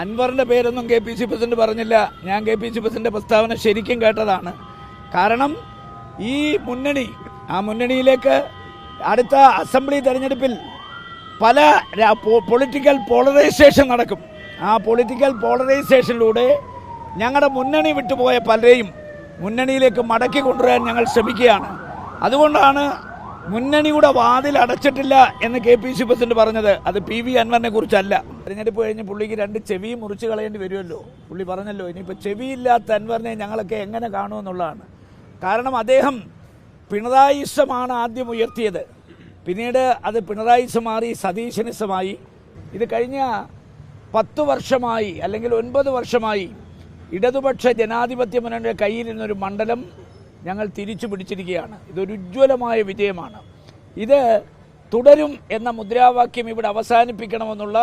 അൻവറിന്റെ പേരൊന്നും K P C president പറഞ്ഞില്ല. ഞാൻ കെ പി സി പ്രസിഡന്റ് പ്രസ്താവന ശരിക്കും കേട്ടതാണ്. കാരണം ഈ മുന്നണി ആ മുന്നണിയിലേക്ക് അടുത്ത അസംബ്ലി തെരഞ്ഞെടുപ്പിൽ പല പൊളിറ്റിക്കൽ പോളറൈസേഷൻ നടക്കും. ആ പൊളിറ്റിക്കൽ പോളറൈസേഷനിലൂടെ ഞങ്ങളുടെ മുന്നണി വിട്ടുപോയ പലരെയും മുന്നണിയിലേക്ക് മടക്കി കൊണ്ടുവരാൻ ഞങ്ങൾ ശ്രമിക്കുകയാണ്. അതുകൊണ്ടാണ് മുന്നണിയുടെ വാതിൽ അടച്ചിട്ടില്ല എന്ന് കെ പി സി പ്രസിഡന്റ് പറഞ്ഞത്. അത് പി വി അൻവറിനെ കുറിച്ചല്ല. തെരഞ്ഞെടുപ്പ് കഴിഞ്ഞ് പുള്ളിക്ക് രണ്ട് ചെവിയും മുറിച്ച് കളയേണ്ടി വരുമല്ലോ. പുള്ളി പറഞ്ഞല്ലോ ഇനിയിപ്പോൾ ചെവിയില്ലാത്ത അൻവറിനെ ഞങ്ങളൊക്കെ എങ്ങനെ കാണുമെന്നുള്ളതാണ് കാരണം അദ്ദേഹം പിണറായിസമാണ് ആദ്യം ഉയർത്തിയത്. പിന്നീട് അത് പിണറായിസം മാറി സതീശനിസമായി. ഇത് കഴിഞ്ഞ പത്ത് വർഷമായി അല്ലെങ്കിൽ ഒൻപത് വർഷമായി ഇടതുപക്ഷ ജനാധിപത്യ മുന്നണിയുടെ കയ്യിൽ നിന്നൊരു മണ്ഡലം ഞങ്ങൾ തിരിച്ചു പിടിച്ചിരിക്കുകയാണ്. ഇതൊരു ഉജ്ജ്വലമായ വിജയമാണ്. ഇത് തുടരും എന്ന മുദ്രാവാക്യം ഇവിടെ അവസാനിപ്പിക്കണമെന്നുള്ള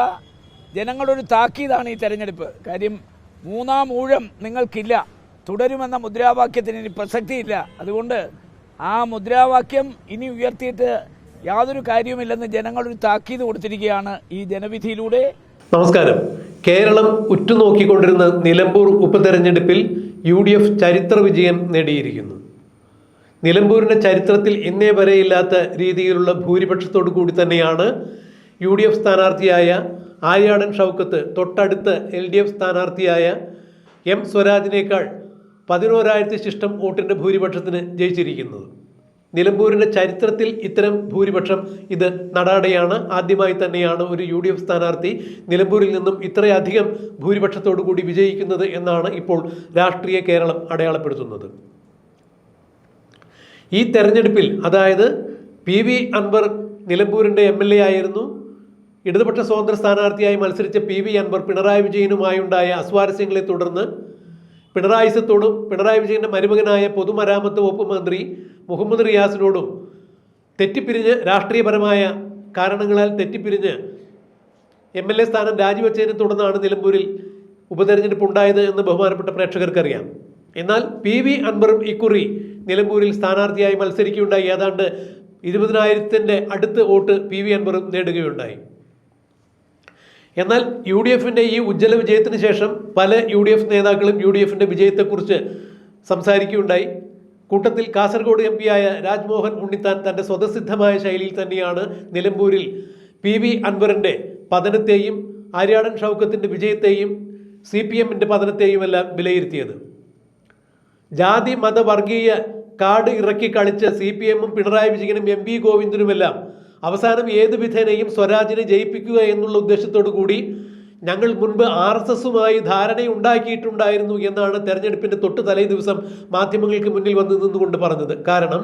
ജനങ്ങളുടെ ഒരു താക്കീതാണ് ഈ തെരഞ്ഞെടുപ്പ്. കാര്യം മൂന്നാം ഊഴം നിങ്ങൾക്കില്ല. തുടരുമെന്ന മുദ്രാവാക്യത്തിന് ഇനി പ്രസക്തിയില്ല. അതുകൊണ്ട് ആ മുദ്രാവാക്യം ഇനി ഉയർത്തിയിട്ട് യാതൊരു കാര്യവുമില്ലെന്ന് ജനങ്ങളൊരു താക്കീത് കൊടുത്തിരിക്കുകയാണ് ഈ ജനവിധിയിലൂടെ. നമസ്കാരം. കേരളം ഉറ്റുനോക്കിക്കൊണ്ടിരുന്ന നിലമ്പൂർ ഉപതെരഞ്ഞെടുപ്പിൽ യു ഡി എഫ് ചരിത്ര വിജയം നേടിയിരിക്കുന്നു. നിലമ്പൂരിന്റെ ചരിത്രത്തിൽ ഇന്നേ വരെയില്ലാത്ത രീതിയിലുള്ള ഭൂരിപക്ഷത്തോടു കൂടി തന്നെയാണ് യു ഡി എഫ് സ്ഥാനാർത്ഥിയായ ആര്യാടൻ ഷൗക്കത്ത് തൊട്ടടുത്ത് എൽ ഡി എഫ് സ്ഥാനാർത്ഥിയായ എം സ്വരാജിനേക്കാൾ പതിനോരായിരത്തി ശിഷ്ടം വോട്ടിന്റെ ഭൂരിപക്ഷത്തിന് ജയിച്ചിരിക്കുന്നത് നിലമ്പൂരിന്റെ ചരിത്രത്തിൽ ഇത്തരം ഭൂരിപക്ഷം ഇത് നടാടെയാണ് ആദ്യമായി തന്നെയാണ് ഒരു യു ഡി എഫ് സ്ഥാനാർത്ഥി നിലമ്പൂരിൽ നിന്നും ഇത്രയധികം ഭൂരിപക്ഷത്തോടു കൂടി വിജയിക്കുന്നത് എന്നാണ് ഇപ്പോൾ രാഷ്ട്രീയ കേരളം അടയാളപ്പെടുത്തുന്നത്. ഈ തെരഞ്ഞെടുപ്പിൽ അതായത് പി വി അൻവർ നിലമ്പൂരിന്റെ എം എൽ എ ആയിരുന്നു. ഇടതുപക്ഷ സ്വതന്ത്ര സ്ഥാനാർത്ഥിയായി മത്സരിച്ച പി വി അൻവർ പിണറായി വിജയനുമായുണ്ടായ അസ്വാരസ്യങ്ങളെ തുടർന്ന് പിണറായിസത്തോടും പിണറായി വിജയന്റെ മരുമകനായ പൊതുമരാമത്ത് വകുപ്പ് മന്ത്രി മുഹമ്മദ് റിയാസിനോടും തെറ്റിപ്പിരിഞ്ഞ് രാഷ്ട്രീയപരമായ കാരണങ്ങളാൽ തെറ്റിപ്പിരിഞ്ഞ് എം എൽ എ സ്ഥാനം രാജിവെച്ചതിനെ തുടർന്നാണ് നിലമ്പൂരിൽ ഉപതെരഞ്ഞെടുപ്പ് ഉണ്ടായത് എന്ന് ബഹുമാനപ്പെട്ട പ്രേക്ഷകർക്കറിയാം. എന്നാൽ പി വി അൻവറും ഇക്കുറി നിലമ്പൂരിൽ സ്ഥാനാർത്ഥിയായി മത്സരിക്കുകയുണ്ടായി. ഏതാണ്ട് ഇരുപതിനായിരത്തിന്റെ അടുത്ത് വോട്ട് പി വി അൻവറും നേടുകയുണ്ടായി. എന്നാൽ യു ഡി എഫിന്റെ ഈ ഉജ്ജ്വല വിജയത്തിന് ശേഷം പല യു ഡി എഫ് നേതാക്കളും യു ഡി എഫിന്റെ വിജയത്തെക്കുറിച്ച് സംസാരിക്കുകയുണ്ടായി. കൂട്ടത്തിൽ കാസർഗോഡ് എം പിയായ രാജ്മോഹൻ ഉണ്ണിത്താൻ തന്റെ സ്വതസിദ്ധമായ ശൈലിയിൽ തന്നെയാണ് നിലമ്പൂരിൽ പി വി അൻവറിന്റെ പതനത്തെയും ആര്യാടൻ ഷൗക്കത്തിന്റെ വിജയത്തെയും സി പി എമ്മിന്റെ പതനത്തെയും എല്ലാം വിലയിരുത്തിയത്. ജാതി മതവർഗീയ കാർഡ് ഇറക്കി കളിച്ച സി പി എമ്മും പിണറായി വിജയനും എം വി ഗോവിന്ദനുമെല്ലാം അവസാനം ഏത് വിധേനയും സ്വരാജിനെ ജയിപ്പിക്കുക എന്നുള്ള ഉദ്ദേശത്തോടു കൂടി ഞങ്ങൾ മുൻപ് ആർ എസ് എസുമായി ധാരണയുണ്ടാക്കിയിട്ടുണ്ടായിരുന്നു എന്നാണ് തെരഞ്ഞെടുപ്പിന്റെ തൊട്ട് തലേ ദിവസം മാധ്യമങ്ങൾക്ക് മുന്നിൽ വന്ന് നിന്നുകൊണ്ട് പറഞ്ഞത്. കാരണം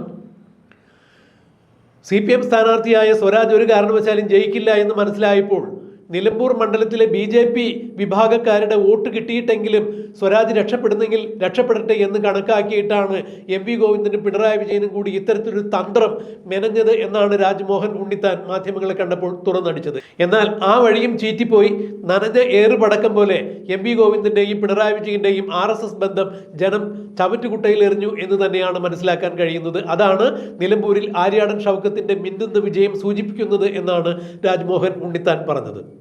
സി പി എം സ്ഥാനാർത്ഥിയായ സ്വരാജ് ഒരു കാരണവശാലും ജയിക്കില്ല എന്ന് മനസ്സിലായപ്പോൾ നിലമ്പൂർ മണ്ഡലത്തിലെ ബി ജെ പി വിഭാഗക്കാരുടെ വോട്ട് കിട്ടിയിട്ടെങ്കിലും സ്വരാജ് രക്ഷപ്പെടുന്നെങ്കിൽ രക്ഷപ്പെടട്ടെ എന്ന് കണക്കാക്കിയിട്ടാണ് എം വി ഗോവിന്ദനും പിണറായി വിജയനും കൂടി ഇത്തരത്തിലൊരു തന്ത്രം മെനഞ്ഞത് എന്നാണ് രാജ്മോഹൻ ഉണ്ണിത്താൻ മാധ്യമങ്ങളെ കണ്ടപ്പോൾ തുറന്നടിച്ചത്. എന്നാൽ ആ വഴിയും ചീറ്റിപ്പോയി. നനഞ്ഞ ഏറുപടക്കം പോലെ എം വി ഗോവിന്ദന്റെയും പിണറായി വിജയന്റെയും ആർ എസ് എസ് ബന്ധം ജനം ചവറ്റുകുട്ടയിൽ എറിഞ്ഞു എന്ന് തന്നെയാണ് മനസ്സിലാക്കാൻ കഴിയുന്നത്. അതാണ് നിലമ്പൂരിൽ ആര്യാടൻ ഷൗക്കത്തിന്റെ മിന്നുന്ന വിജയം സൂചിപ്പിക്കുന്നത് എന്നാണ് രാജ്മോഹൻ ഉണ്ണിത്താൻ പറഞ്ഞത്.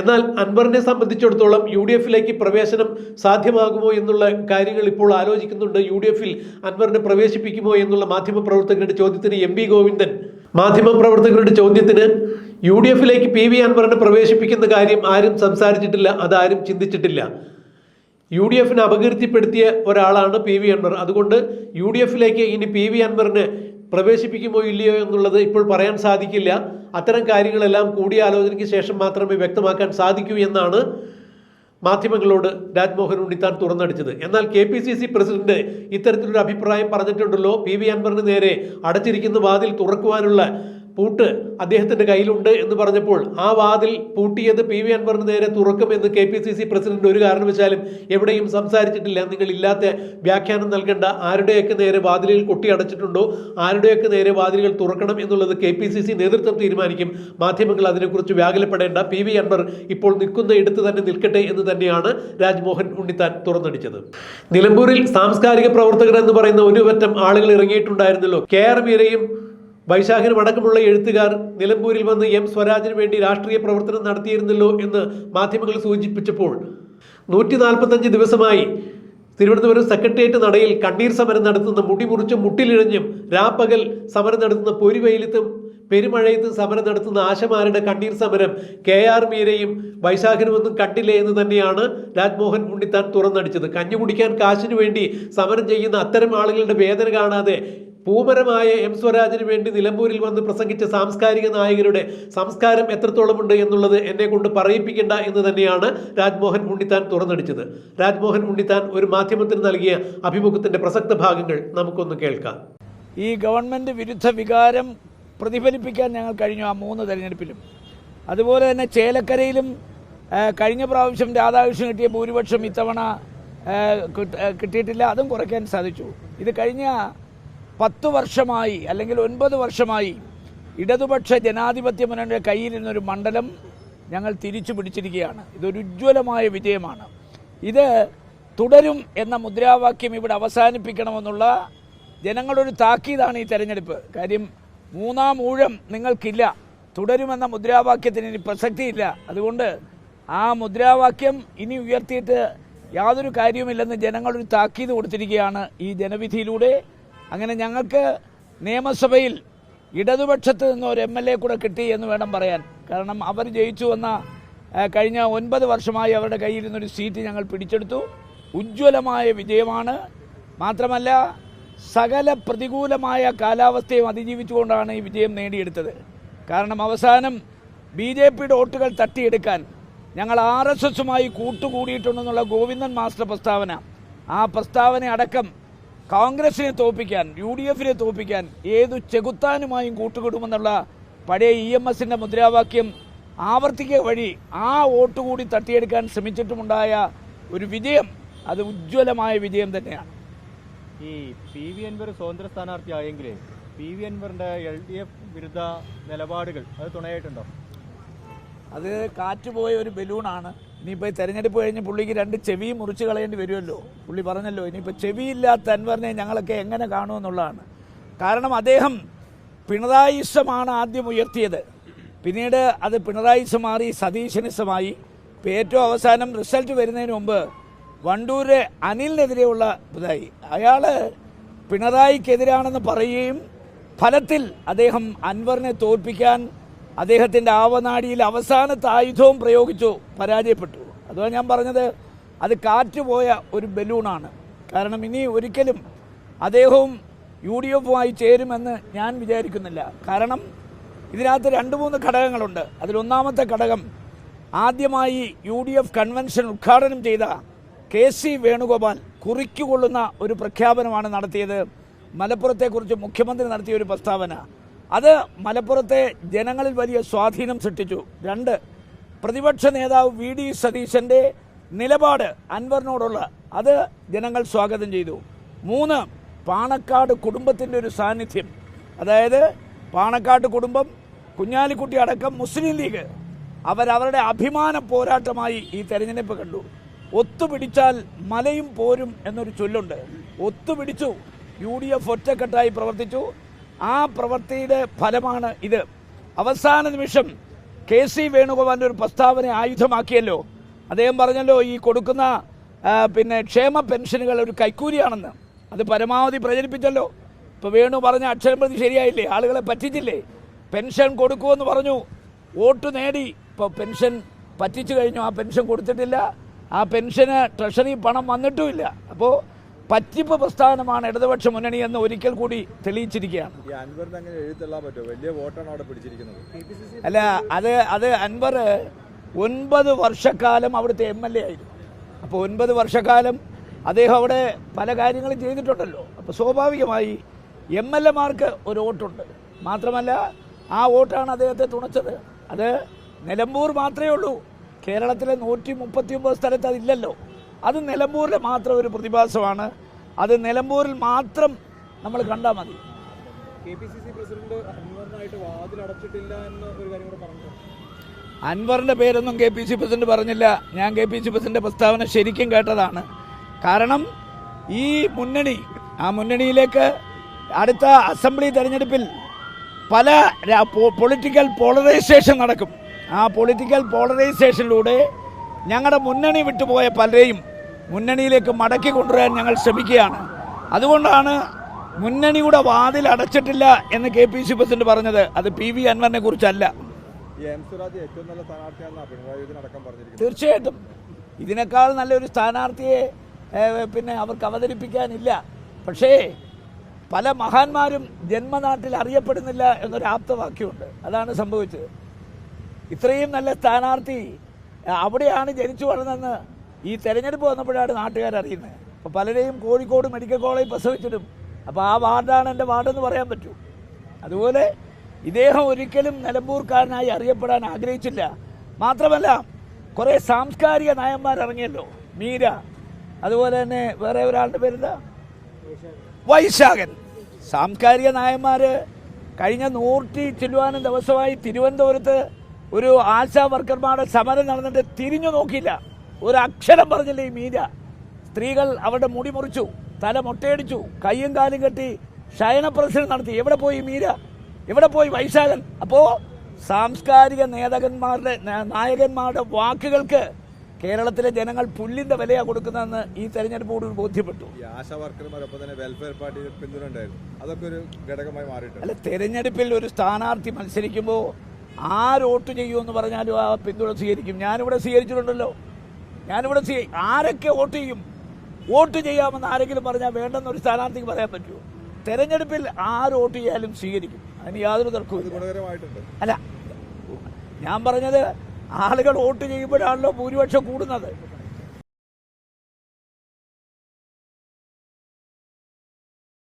എന്നാൽ അൻവറിനെ സംബന്ധിച്ചിടത്തോളം യു ഡി എഫിലേക്ക് പ്രവേശനം സാധ്യമാകുമോ എന്നുള്ള കാര്യങ്ങൾ ഇപ്പോൾ ആലോചിക്കുന്നുണ്ട്. യു ഡി എഫിൽ അൻവറിനെ പ്രവേശിപ്പിക്കുമോ എന്നുള്ള മാധ്യമപ്രവർത്തകരുടെ ചോദ്യത്തിന് എം പി ഗോവിന്ദൻ. മാധ്യമപ്രവർത്തകരുടെ ചോദ്യത്തിന് യു ഡി എഫിലേക്ക് പി വി അൻവറിനെ പ്രവേശിപ്പിക്കുന്ന കാര്യം ആരും സംസാരിച്ചിട്ടില്ല അതാരും ചിന്തിച്ചിട്ടില്ല. യു ഡി എഫിനെ അപകീർത്തിപ്പെടുത്തിയ ഒരാളാണ് പി വി അൻവർ. അതുകൊണ്ട് യു ഡി എഫിലേക്ക് ഇനി പി വി അൻവറിനെ പ്രവേശിപ്പിക്കുമോ ഇല്ലയോ എന്നുള്ളത് ഇപ്പോൾ പറയാൻ സാധിക്കില്ല. അത്തരം കാര്യങ്ങളെല്ലാം കൂടിയാലോചനയ്ക്ക് ശേഷം മാത്രമേ വ്യക്തമാക്കാൻ സാധിക്കൂ എന്നാണ് മാധ്യമങ്ങളോട് രാജ്മോഹൻ ഉണ്ണിത്താൻ തുറന്നടിച്ചത്. എന്നാൽ K P C C president ഇത്തരത്തിലൊരു അഭിപ്രായം പറഞ്ഞിട്ടുണ്ടല്ലോ. പി വി അൻവറിന് നേരെ അടച്ചിരിക്കുന്ന വാതിൽ തുറക്കുവാനുള്ള പൂട്ട് അദ്ദേഹത്തിന്റെ കയ്യിലുണ്ട് എന്ന് പറഞ്ഞപ്പോൾ ആ വാതിൽ പൂട്ടിയത് പി വി അൻവറിന് നേരെ തുറക്കുമെന്ന് K P C C president ഒരു കാരണവശാലും എവിടെയും സംസാരിച്ചിട്ടില്ല. നിങ്ങൾ ഇല്ലാത്ത വ്യാഖ്യാനം നൽകേണ്ട ആരുടെയൊക്കെ നേരെ വാതിലുകൾ കൊട്ടി അടച്ചിട്ടുണ്ടോ ആരുടെയൊക്കെ നേരെ വാതിലുകൾ തുറക്കണം എന്നുള്ളത് കെ പി സി സി നേതൃത്വം തീരുമാനിക്കും. മാധ്യമങ്ങൾ അതിനെക്കുറിച്ച് വ്യാകുലപ്പെടേണ്ട പി വി അൻവർ ഇപ്പോൾ നിൽക്കുന്ന ഇടത്ത് തന്നെ നിൽക്കട്ടെ എന്ന് തന്നെയാണ് രാജ്മോഹൻ ഉണ്ണിത്താൻ തുറന്നടിച്ചത്. നിലമ്പൂരിൽ സാംസ്കാരിക പ്രവർത്തകർ എന്ന് പറയുന്ന ഒരു പറ്റം ആളുകൾ ഇറങ്ങിയിട്ടുണ്ടായിരുന്നല്ലോ. കെ ആർ മീരയും വൈശാഖനും അടക്കമുള്ള എഴുത്തുകാർ നിലമ്പൂരിൽ വന്ന് എം സ്വരാജിന് വേണ്ടി രാഷ്ട്രീയ പ്രവർത്തനം നടത്തിയിരുന്നല്ലോ എന്ന് മാധ്യമങ്ങൾ സൂചിപ്പിച്ചപ്പോൾ നൂറ്റി നാൽപ്പത്തഞ്ച് ദിവസമായി തിരുവനന്തപുരം സെക്രട്ടേറിയറ്റ് നടയിൽ കണ്ണീർ സമരം നടത്തുന്ന മുടി മുറിച്ചും മുട്ടിലിഴഞ്ഞും രാപ്പകൽ സമരം നടത്തുന്ന പൊരിവെയിലത്തും പെരുമഴയത്ത് സമരം നടത്തുന്ന ആശമാരുടെ കണ്ണീർ സമരം കെ ആർ മീരയും വൈശാഖനുമൊന്നും കണ്ടില്ലേ എന്ന് തന്നെയാണ് രാജ്മോഹൻ ഉണ്ണിത്താൻ തുറന്നടിച്ചത്. കഞ്ഞു കുടിക്കാൻ കാശിനു വേണ്ടി സമരം ചെയ്യുന്ന അത്തരം ആളുകളുടെ വേദന കാണാതെ പൂമരമായ എം സ്വരാജിന് വേണ്ടി നിലമ്പൂരിൽ വന്ന് പ്രസംഗിച്ച സാംസ്കാരിക നായകരുടെ സംസ്കാരം എത്രത്തോളമുണ്ട് എന്നുള്ളത് എന്നെ കൊണ്ട് പറയിപ്പിക്കേണ്ട എന്ന് തന്നെയാണ് രാജ്മോഹൻ ഉണ്ണിത്താൻ തുറന്നടിച്ചത്. രാജ്മോഹൻ ഉണ്ണിത്താൻ ഒരു മാധ്യമത്തിന് നൽകിയ അഭിമുഖത്തിന്റെ പ്രസക്ത ഭാഗങ്ങൾ നമുക്കൊന്ന് കേൾക്കാം. ഈ ഗവൺമെന്റ് വിരുദ്ധ വികാരം പ്രതിഫലിപ്പിക്കാൻ ഞങ്ങൾ കഴിഞ്ഞു ആ മൂന്ന് തെരഞ്ഞെടുപ്പിലും. അതുപോലെ തന്നെ ചേലക്കരയിലും കഴിഞ്ഞ പ്രാവശ്യം രാധാകൃഷ്ണൻ കിട്ടിയ ഭൂരിപക്ഷം ഇത്തവണ കിട്ടിയിട്ടില്ല. അതും കുറയ്ക്കാൻ സാധിച്ചു. ഇത് കഴിഞ്ഞ പത്ത് വർഷമായി അല്ലെങ്കിൽ ഒൻപത് വർഷമായി ഇടതുപക്ഷ ജനാധിപത്യ മുന്നണിയുടെ കയ്യിലിരുന്നൊരു മണ്ഡലം ഞങ്ങൾ തിരിച്ചു പിടിച്ചിരിക്കുകയാണ്. ഇതൊരു ഉജ്ജ്വലമായ വിജയമാണ്. ഇത് തുടരും എന്ന മുദ്രാവാക്യം ഇവിടെ അവസാനിപ്പിക്കണമെന്നുള്ള ജനങ്ങളൊരു താക്കീതാണ് ഈ തെരഞ്ഞെടുപ്പ്. കാര്യം മൂന്നാം ഊഴം നിങ്ങൾക്കില്ല. തുടരുമെന്ന മുദ്രാവാക്യത്തിന് ഇനി പ്രസക്തിയില്ല. അതുകൊണ്ട് ആ മുദ്രാവാക്യം ഇനി ഉയർത്തിയിട്ട് യാതൊരു കാര്യവുമില്ലെന്ന് ജനങ്ങളൊരു താക്കീത് കൊടുത്തിരിക്കുകയാണ് ഈ ജനവിധിയിലൂടെ. അങ്ങനെ ഞങ്ങൾക്ക് നിയമസഭയിൽ ഇടതുപക്ഷത്ത് നിന്ന് ഒരു എം എൽ എ കൂടെ കിട്ടി എന്ന് വേണം പറയാൻ. കാരണം അവർ ജയിച്ചു വന്ന കഴിഞ്ഞ ഒൻപത് വർഷമായി അവരുടെ കയ്യിലിരുന്നൊരു സീറ്റ് ഞങ്ങൾ പിടിച്ചെടുത്തു. ഉജ്ജ്വലമായ വിജയമാണ്. മാത്രമല്ല സകല പ്രതികൂലമായ കാലാവസ്ഥയും അതിജീവിച്ചുകൊണ്ടാണ് ഈ വിജയം നേടിയെടുത്തത്. കാരണം അവസാനം ബി ജെ പിയുടെ വോട്ടുകൾ തട്ടിയെടുക്കാൻ ഞങ്ങൾ ആർ എസ് എസുമായി കൂട്ടുകൂടിയിട്ടുണ്ടെന്നുള്ള ഗോവിന്ദൻ മാസ്റ്റർ പ്രസ്താവന ആ പ്രസ്താവന അടക്കം കോൺഗ്രസിനെ തോൽപ്പിക്കാൻ യു ഡി എഫിനെ തോൽപ്പിക്കാൻ ഏതു ചെകുത്താനുമായും കൂട്ടുകൂടുമെന്നുള്ള പഴയ ഇ എം എസിന്റെ മുദ്രാവാക്യം ആവർത്തിക്കുക വഴി ആ വോട്ട് കൂടി തട്ടിയെടുക്കാൻ ശ്രമിച്ചിട്ടുമുണ്ടായ ഒരു വിജയം അത് ഉജ്ജ്വലമായ വിജയം തന്നെയാണ്. ഈ പി വി അൻവർ സ്വതന്ത്ര സ്ഥാനാർത്ഥിയായെങ്കിൽ പി വി അൻവറിന്റെ എൽ ഡി എഫ് വിരുദ്ധ നിലപാടുകൾ അത് തുണയായിട്ടുണ്ടോ? അത് കാറ്റുപോയ ഒരു ബലൂണാണ് ഇനിയിപ്പോൾ തെരഞ്ഞെടുപ്പ് കഴിഞ്ഞ് പുള്ളിക്ക് രണ്ട് ചെവി മുറിച്ച് കളയേണ്ടി വരുമല്ലോ. പുള്ളി പറഞ്ഞല്ലോ ഇനിയിപ്പോൾ ചെവിയില്ലാത്ത അൻവറിനെ ഞങ്ങളൊക്കെ എങ്ങനെ കാണുമെന്നുള്ളതാണ് കാരണം അദ്ദേഹം പിണറായിസമാണ് ആദ്യം ഉയർത്തിയത്. പിന്നീട് അത് പിണറായിസം മാറി സതീശനിസമായി. ഇപ്പോൾ ഏറ്റവും അവസാനം റിസൾട്ട് വരുന്നതിന് മുമ്പ് വണ്ടൂര് അനിലിനെതിരെയുള്ള ഇതായി. അയാൾ പിണറായിക്കെതിരാണെന്ന് പറയുകയും ഫലത്തിൽ അദ്ദേഹം അൻവറിനെ തോൽപ്പിക്കാൻ അദ്ദേഹത്തിന്റെ ആവനാടിയിൽ അവസാനത്തെ ആയുധവും പ്രയോഗിച്ചു പരാജയപ്പെട്ടു. അതുകൊണ്ട് ഞാൻ പറഞ്ഞത് അത് കാറ്റുപോയ ഒരു ബലൂണാണ്. കാരണം ഇനി ഒരിക്കലും അദ്ദേഹവും യു ഡി എഫുമായി ചേരുമെന്ന് ഞാൻ വിചാരിക്കുന്നില്ല. കാരണം ഇതിനകത്ത് രണ്ട് മൂന്ന് ഘടകങ്ങളുണ്ട്. അതിലൊന്നാമത്തെ ഘടകം ആദ്യമായി യു ഡി എഫ് കൺവെൻഷൻ ഉദ്ഘാടനം ചെയ്ത കെ സി വേണുഗോപാൽ കുറിക്കുകൊള്ളുന്ന ഒരു പ്രഖ്യാപനമാണ് നടത്തിയത്. മലപ്പുറത്തെക്കുറിച്ച് മുഖ്യമന്ത്രി നടത്തിയ ഒരു പ്രസ്താവന. അത് മലപ്പുറത്തെ ജനങ്ങളിൽ വലിയ സ്വാധീനം സൃഷ്ടിച്ചു. രണ്ട് പ്രതിപക്ഷ നേതാവ് വി ഡി സതീശന്റെ നിലപാട് അൻവറിനോടുള്ള അത് ജനങ്ങൾ സ്വാഗതം ചെയ്തു. മൂന്ന് പാണക്കാട് കുടുംബത്തിന്റെ ഒരു സാന്നിധ്യം. അതായത് പാണക്കാട് കുടുംബം കുഞ്ഞാലിക്കുട്ടി അടക്കം മുസ്ലിം ലീഗ് അവരവരുടെ അഭിമാന പോരാട്ടമായി ഈ തെരഞ്ഞെടുപ്പ് കണ്ടു. ഒത്തുപിടിച്ചാൽ മലയും പോരും എന്നൊരു ചൊല്ലുണ്ട്. ഒത്തുപിടിച്ചു. യു ഡി എഫ് ഒറ്റക്കെട്ടായി പ്രവർത്തിച്ചു. ആ പ്രവൃത്തിയുടെ ഫലമാണ് ഇത്. അവസാന നിമിഷം കെ സി വേണുഗോപാലിന്റെ ഒരു പ്രസ്താവന ആയുധമാക്കിയല്ലോ. അദ്ദേഹം പറഞ്ഞല്ലോ ഈ കൊടുക്കുന്ന പിന്നെ ക്ഷേമ പെൻഷനുകൾ ഒരു കൈക്കൂലിയാണെന്ന്. അത് പരമാവധി പ്രചരിപ്പിച്ചല്ലോ. ഇപ്പോൾ വേണു പറഞ്ഞ അക്ഷരം പ്രതി ശരിയായില്ലേ? ആളുകളെ പറ്റിച്ചില്ലേ? പെൻഷൻ കൊടുക്കുമെന്ന് പറഞ്ഞു. വോട്ട് നേടി. ഇപ്പോൾ പെൻഷൻ പറ്റിച്ചു കഴിഞ്ഞു. ആ പെൻഷൻ കൊടുത്തിട്ടില്ല. ആ പെൻഷന് ട്രഷറി പണം വന്നിട്ടുമില്ല. അപ്പോൾ പറ്റിപ്പ് പ്രസ്ഥാനമാണ് ഇടതുപക്ഷ മുന്നണി എന്ന് ഒരിക്കൽ കൂടി തെളിയിച്ചിരിക്കുകയാണ്. ഈ അൻവറിന് അങ്ങനെ എഴുത്തള്ളാൻ പറ്റുമോ? വലിയ വോട്ടാണ് അവിടെ പിടിച്ചിരിക്കുന്നത്. അല്ല അത് അത് അൻവർ ഒൻപത് വർഷക്കാലം അവിടുത്തെ എം എൽ എ ആയിരുന്നു. അപ്പോൾ ഒൻപത് വർഷക്കാലം അദ്ദേഹം അവിടെ പല കാര്യങ്ങളും ചെയ്തിട്ടുണ്ടല്ലോ. അപ്പോൾ സ്വാഭാവികമായി എം എൽ എമാർക്ക് ഒരു വോട്ടുണ്ട്. മാത്രമല്ല ആ വോട്ടാണ് അദ്ദേഹത്തെ തുണച്ചത്. അത് നിലമ്പൂർ മാത്രമേ ഉള്ളൂ. കേരളത്തിലെ നൂറ്റി മുപ്പത്തി ഒമ്പത് സ്ഥലത്ത് അതില്ലല്ലോ. അത് നിലമ്പൂരിലെ മാത്രം ഒരു പ്രതിഭാസമാണ്. അത് നിലമ്പൂരിൽ മാത്രം നമ്മൾ കണ്ടാൽ മതി. അൻവറിന്റെ പേരൊന്നും കെ പി സി പ്രസിഡന്റ് പറഞ്ഞില്ല. ഞാൻ കെ പി സി പ്രസിഡന്റ് പ്രസ്താവന ശരിക്കും കേട്ടതാണ്. കാരണം ഈ മുന്നണി ആ മുന്നണിയിലേക്ക് അടുത്ത അസംബ്ലി തെരഞ്ഞെടുപ്പിൽ പല പൊളിറ്റിക്കൽ പോളറൈസേഷൻ നടക്കും. ആ പൊളിറ്റിക്കൽ പോളറൈസേഷനിലൂടെ ഞങ്ങളുടെ മുന്നണി വിട്ടുപോയ പലരെയും മുന്നണിയിലേക്ക് മടക്കി കൊണ്ടുവരാൻ ഞങ്ങൾ ശ്രമിക്കുകയാണ്. അതുകൊണ്ടാണ് മുന്നണിയുടെ വാതിൽ അടച്ചിട്ടില്ല എന്ന് കെ പി സി പ്രസിഡന്റ് പറഞ്ഞത്. അത് പി വി അൻവറിനെ കുറിച്ചല്ല. തീർച്ചയായിട്ടും. ഇതിനേക്കാൾ നല്ലൊരു സ്ഥാനാർത്ഥിയെ പിന്നെ അവർക്ക് അവതരിപ്പിക്കാനില്ല. പക്ഷേ പല മഹാന്മാരും ജന്മനാട്ടിൽ അറിയപ്പെടുന്നില്ല എന്നൊരു ആപ്തവാക്യമുണ്ട്. അതാണ് സംഭവിച്ചത്. ഇത്രയും നല്ല സ്ഥാനാർത്ഥി അവിടെയാണ് ജനിച്ചു വളർന്നെന്ന് ഈ തെരഞ്ഞെടുപ്പ് വന്നപ്പോഴാണ് നാട്ടുകാരറിയുന്നത്. അപ്പോൾ പലരെയും കോഴിക്കോട് മെഡിക്കൽ കോളേജ് പ്രസവിച്ചിടും അപ്പോൾ ആ വാർഡാണ് എന്റെ വാർഡെന്ന് പറയാൻ പറ്റൂ. അതുപോലെ ഇദ്ദേഹം ഒരിക്കലും നിലമ്പൂർക്കാരനായി അറിയപ്പെടാൻ ആഗ്രഹിച്ചില്ല. മാത്രമല്ല കുറേ സാംസ്കാരിക നയന്മാരിറങ്ങിയല്ലോ. മീര അതുപോലെ തന്നെ വേറെ ഒരാളുടെ പേരെന്താ? വൈശാഖൻ. സാംസ്കാരിക നായന്മാർ കഴിഞ്ഞ നൂറ്റി ചില്ലുവാനും ദിവസമായി തിരുവനന്തപുരത്ത് ഒരു ആശാ വർക്കർമാരുടെ സമരം നടന്നിട്ട് തിരിഞ്ഞു നോക്കിയില്ല. ഒരു അക്ഷരം പറഞ്ഞില്ല ഈ മീര സ്ത്രീകൾ അവരുടെ മുടി മുറിച്ചു തല മൊട്ടയടിച്ചു കയ്യും കാലും കെട്ടി ശയന പ്രദർശനം നടത്തി. എവിടെ പോയി മീര എവിടെ പോയി വൈശാഖൻ? അപ്പോൾ സാംസ്കാരിക നേതാക്കന്മാരുടെ നായകന്മാരുടെ വാക്കുകൾക്ക് കേരളത്തിലെ ജനങ്ങൾ പുല്ലിന്റെ വിലയാ കൊടുക്കുന്നതെന്ന് ഈ തെരഞ്ഞെടുപ്പോട് ബോധ്യപ്പെട്ടു. ഈ ആശാ വർക്കർമാരൊപ്പം തന്നെ വെൽഫെയർ പാർട്ടി പിന്തുണ ഉണ്ടായിരുന്നു. അതൊക്കെ ഒരു ഘടകമായി മാറിയിട്ടുണ്ട്. അല്ല തെരഞ്ഞെടുപ്പിൽ ഒരു സ്ഥാനാർത്ഥി മത്സരിക്കുമ്പോൾ ആരോട്ട് വോട്ട് ചെയ്യുമെന്ന് പറഞ്ഞാലും ആ പിന്തുണ സ്വീകരിക്കും. ഞാനിവിടെ സ്വീകരിച്ചിട്ടുണ്ടല്ലോ. ഞാനിവിടെ ആരൊക്കെ വോട്ട് ചെയ്യും? വോട്ട് ചെയ്യാമെന്ന് ആരെങ്കിലും പറഞ്ഞാൽ വേണ്ടെന്നൊരു സ്ഥാനാർത്ഥിക്ക് പറയാൻ പറ്റുമോ? തെരഞ്ഞെടുപ്പിൽ ആര് വോട്ട് ചെയ്യാലും സ്വീകരിക്കും. അതിന് യാതൊരു തർക്കവും അല്ല ഞാൻ പറഞ്ഞത് ആളുകൾ വോട്ട് ചെയ്യുമ്പോഴാണല്ലോ ഭൂരിപക്ഷം കൂടുന്നത്.